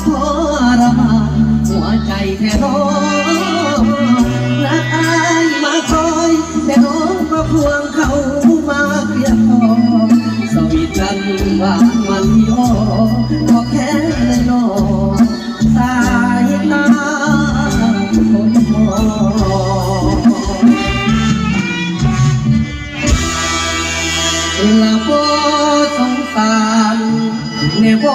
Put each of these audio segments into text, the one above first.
ทรมานหัวใจแค่ร้องรักอายมาคอยแต่น้องก็ควงเขามาเกลียดทองสวีทกันหวานมันยอก็แค่เลยนอสายตาคนมองละบ่สงสารเนบ่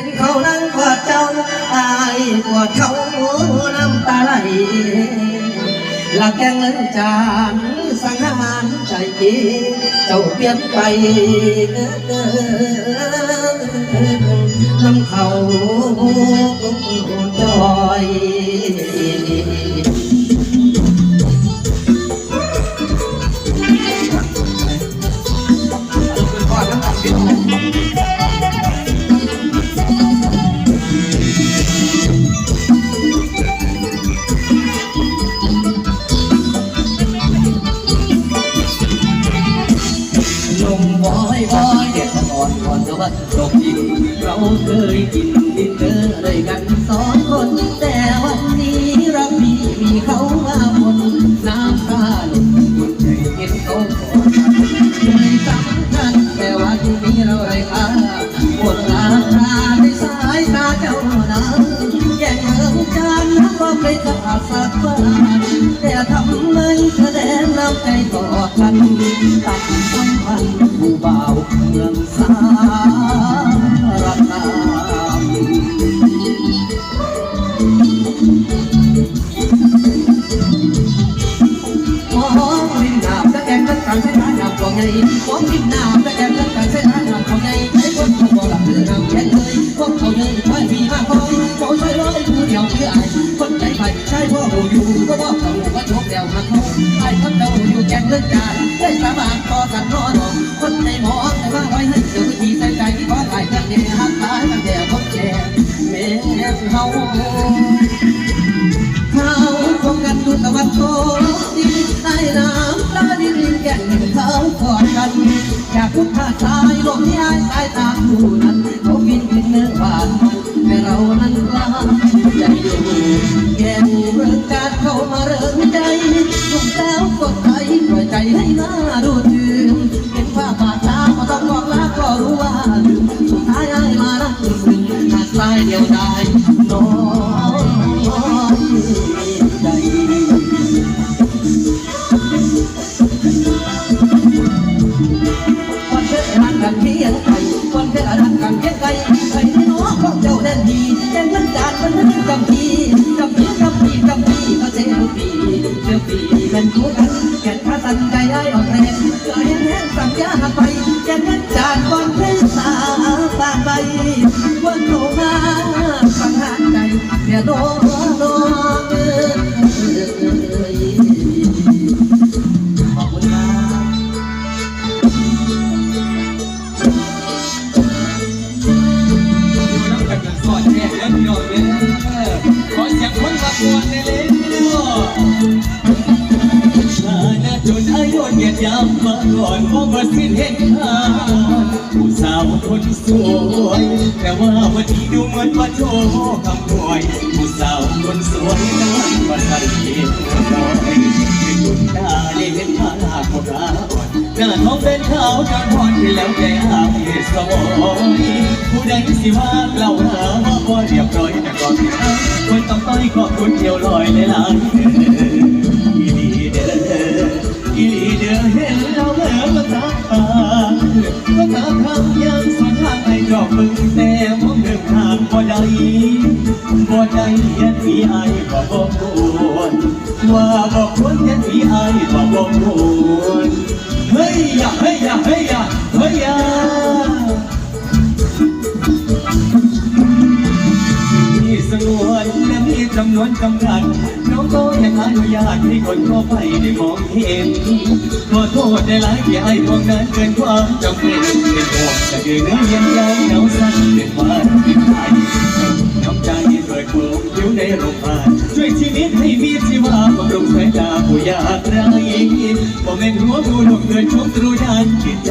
ห็นเขาหนังกอดเจ้าอายกอดเขาน้ำตาไหลหลักแกงเลินจานสังหารใจจีเจ้าเปลี่ยนไปน้ำเขาจอย ดิ์ดอกที่เราเคยกินดินเจอด้วยกันสองคน แต่วันนี้รักพี่มีเขามาบนน้ำตาหล่นคุณใจเห็นเขาขอไม่สำคัญแต่ว่าที่นี้เราได้ค่าหมดราคาในสายตาเจ้านั้นแย่งเงินจานนับว่าไม่ขาดสักบาทแต่ทำไมแสดงน้ำใจต่อกันตัดสัมพันธ์ผู้บ่าวเมืองสา เฮาเขาคงกันดูตะวันตกดินใต้น้ำตาดินดินแก่นเขากอดกันจากพุทธาสายลมย้ายสายตาคู่นั้นเขากินกินเนื้อหวานแต่เรานั้นกล้าใจอยู่แก่เรื่องการเข้ามาเริ่มใจลูกสาวกดใจปล่อยใจให้หน้าดูดื่มเห็นว่าบาดตาก็ต้องบอกลาก็รู้ว่าลืมสุดท้ายให้มานั่งซึมหาดทรายเดียวดาย พี่น้องเนี่ยขอเสียงคนมาก่อนได้เลยชาหน้าจนอ้โดนเหยียดยามมาก่อนเพราะว่าสิ้นเห็นค่าผู้สาวคนสวย แต่ว่าวันนี้ดูเหมือนว่าโชว์คำรวยผู้สาวคนสวยนั้นมาสังเกตน้อยคือคุณตาได้เห็นมาขาวรา อ่อนหน้าท้องเป็นขาวจนพอนแล้วแต่อาเอสอยผู้ใดสิว่าเล่าหาว่าบ่เรียบร้อยแต่ก่อนที่ทำคนต้องต้อยขอบคุณเดียวลอยเลยล่ะอีลีเด้ออีลีเด้อเห็นเราเหมือมาทักตาก็ทักคำยังสุดทางให้จอบมึงแต่มองเดินทางบ่ได้บ่ได้ยันมีไอ้บ่บ่ควรว่าบ่ควรยันมีไอ้บ่บ่ควร ฮ้ยอย่าเฮ้ยอย่าเฮ้ยยาเฮ้ยยามีสงวนและมีจำนวนจำกัดน้องก็ยังอนุญาตให้คนทั่วไปได้มองเห็นขอโทษในหลายที่ไอ้พวกนั้นเกินความจำเป็นเป็นห่วงแต่เดือเนื้อเย็นยาวเหงาสั่นเป็นวันเป็นไท ผู้ยากไร้บ่แม่นหัวดูลงเกินชุบตรูยานจิตใจ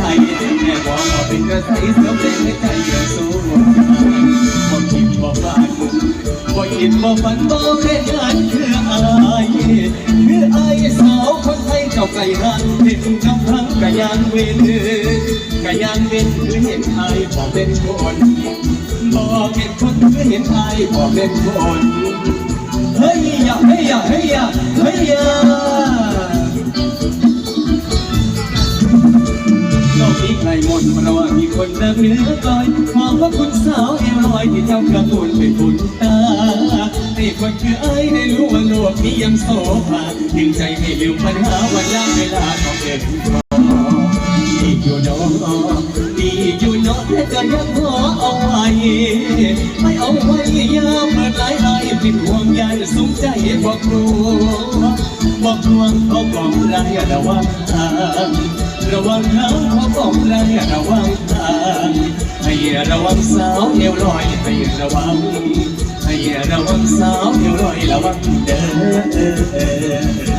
แม่บอกว่าเป็นกระใสเสริมแรงในใจเยือสู้บ่คิดบ่ฝันบ่คิดบ่ฝันบ่เล่นงานคืออายคืออายสาวคนไทยเจ้าไก่หันเป็นกำพังกะยานเวนกะยานเวนคือเห็นอายบ่เป็นคนบ่เป็นคนคือเห็นอายบ่เป็นคน เฮ้ยอย่าเฮ้ยอย่าเฮ้ยโลกนี้ใครมดเพราะว่ามีคนเดินเหนือก้อยมองว่าคุณสาวเอวลอยที่เจ้ากระตุนเป็นคุณตาให้คนคือไอ้ได้รู้ว่าโลกนี้ยังโสภาดึงใจให้ลืมปัญหาวันละเวลาของเดินรอดีอยู่ดอยู่ เนาะแต่ก็ยังขอเอาไว้ไม่เอาไว้ยาเมื่อไหรไอ้เป็นห่วงใยสุขใจบอกกลัวบอกลวงเขาบอกไรระวังทางระวังเขาเขาบอกไรระวังทางให้ระวังสาวเอวลอยให้ระวังให้ระวังสาวเอวลอยระวังเด้อ